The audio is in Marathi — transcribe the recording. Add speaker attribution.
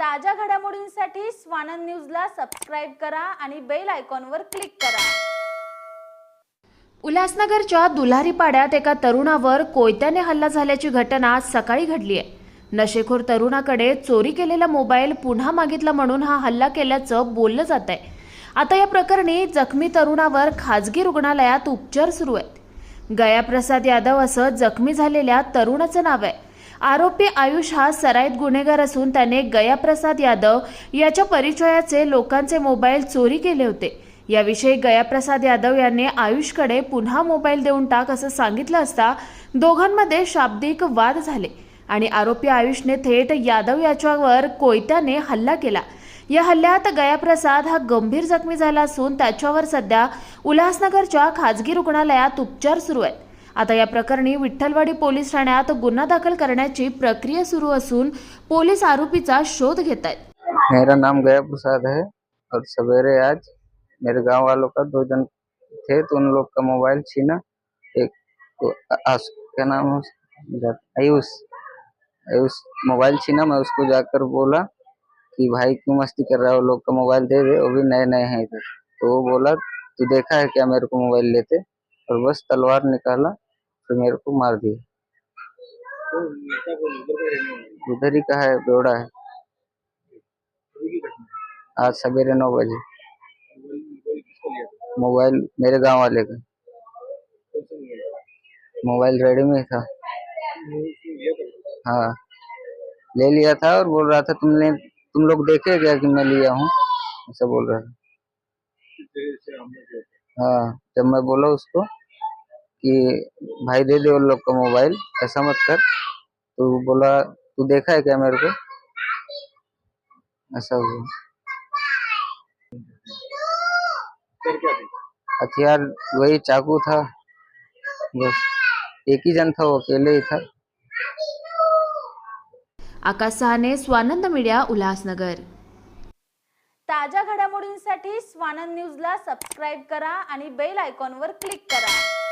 Speaker 1: ताज्या घडामोडींसाठी स्वानंद न्यूजला सबस्क्राईब करा आणि बेल आयकॉनवर क्लिक करा.
Speaker 2: उल्हासनगरच्या दुलारी पाड्यात एका तरुणावर कोयत्याने हल्ला झाल्याची घटना आज सकाळी घडली आहे. नशेखोर तरुणाकडे चोरी केलेला मोबाईल पुन्हा मागितला म्हणून हा हल्ला केल्याचं बोललं जात आहे. आता या प्रकरणी जखमी तरुणावर खाजगी रुग्णालयात उपचार सुरू आहेत. गयाप्रसाद यादव असं जखमी झालेल्या तरुणाचं नाव आहे. आरोपी आयुष हा सराईत गुन्हेगार असून त्याने गयाप्रसाद यादव याच्या परिचयाचे लोकांचे मोबाईल चोरी केले होते. याविषयी गयाप्रसाद यादव यांनी आयुषकडे पुन्हा मोबाईल देऊन टाक असं सांगितलं असता दोघांमध्ये शाब्दिक वाद झाले आणि आरोपी आयुषने थेट यादव याच्यावर कोयत्याने हल्ला केला. या हल्ल्यात गयाप्रसाद हा गंभीर जखमी झाला असून त्याच्यावर सध्या उल्हासनगरच्या खाजगी रुग्णालयात उपचार सुरू आहेत. आता या प्रकरणी विठ्ठलवाडी पोलीस ठाण्यात गुन्हा दाखल करण्याची प्रक्रिया सुरू असून पोलीस आरोपीचा शोध घेत आहेत.
Speaker 3: मेरा नाम गया प्रसाद है और सवेरे आज मेरे गांव वालों का दो जन थे तो उन लोग का मोबाइल छीना। एक तो आस, क्या नाम है आयुष आयुष मोबाइल छीना। मैं उसको जाकर बोला कि भाई क्यों मस्ती कर रहा है? वो लोग का मोबाइल दे दे वो भी नए नए हैं इधर। तो वो बोला तू देखा है क्या मेरे को मोबाइल लेते? और बस तलवार निकाला। फिर मेरे को मार दिया। उधर ही का है, बेवड़ा है। आज सवेरे नौ बजे। मोबाइल मेरे गाँव वाले का। मोबाइल रेडी में था। हाँ। ले लिया था और बोल रहा था, तुमने, तुम लोग देखे क्या कि मैं लिया हूँ? ऐसा बोल रहा था। हाँ जब मैं बोला उसको कि भाई दे दे उन लोग का मोबाइल ऐसा मत कर। तो बोला तू देखा है क्या मेरे को? ऐसा हुआ। हथियार वही चाकू था। बस एक ही जन था वो अकेले ही था।
Speaker 2: आकाश सहाने स्वानंद मीडिया उल्हासनगर।
Speaker 1: ताज्या घडामोडींसाठी स्वानंद न्यूजला सबस्क्राईब करा आणि बेल आयकॉनवर क्लिक करा.